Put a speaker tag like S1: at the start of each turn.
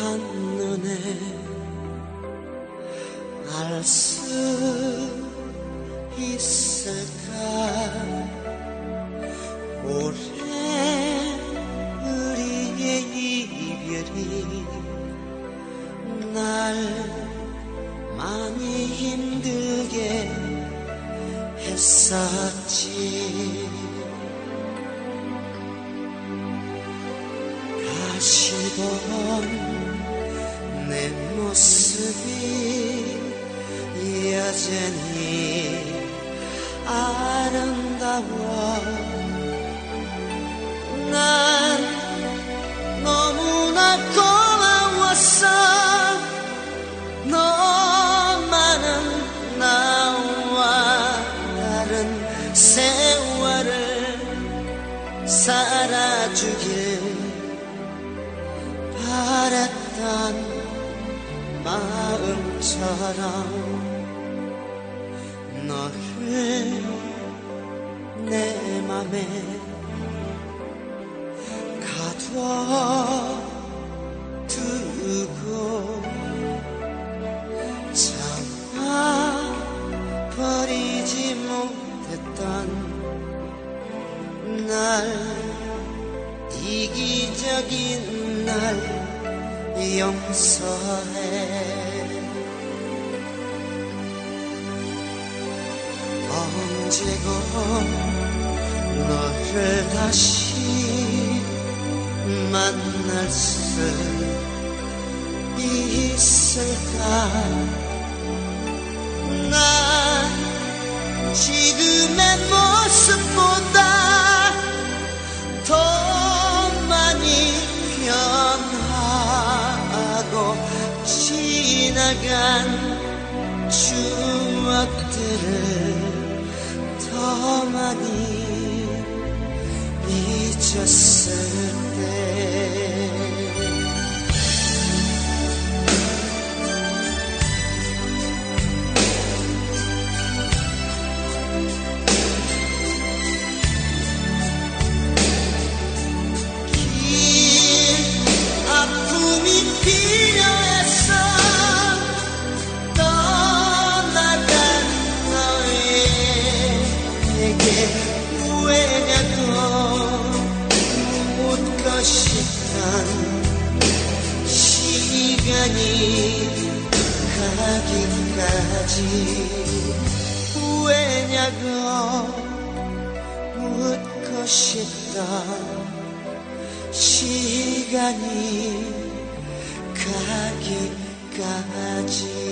S1: 한눈에 알 수 있을까? 올해 우리의 이별이 날 많이 힘들게 했었지. 다시 본 모습이 여전히 아름다워. 난 너무나 마음처럼 너를 내 맘에 가둬 두고 참아 버리지 못했던 날 이기적인 날 용서해. 언제고 너를 다시 만날 수 있을까? 난 지금의 모 지나간 추억들을 더 많이 잊었을 때 너에게 후회냐고 묻고 싶던 시간이 가기까지 후회냐고 묻고 싶던 시간이 가기까지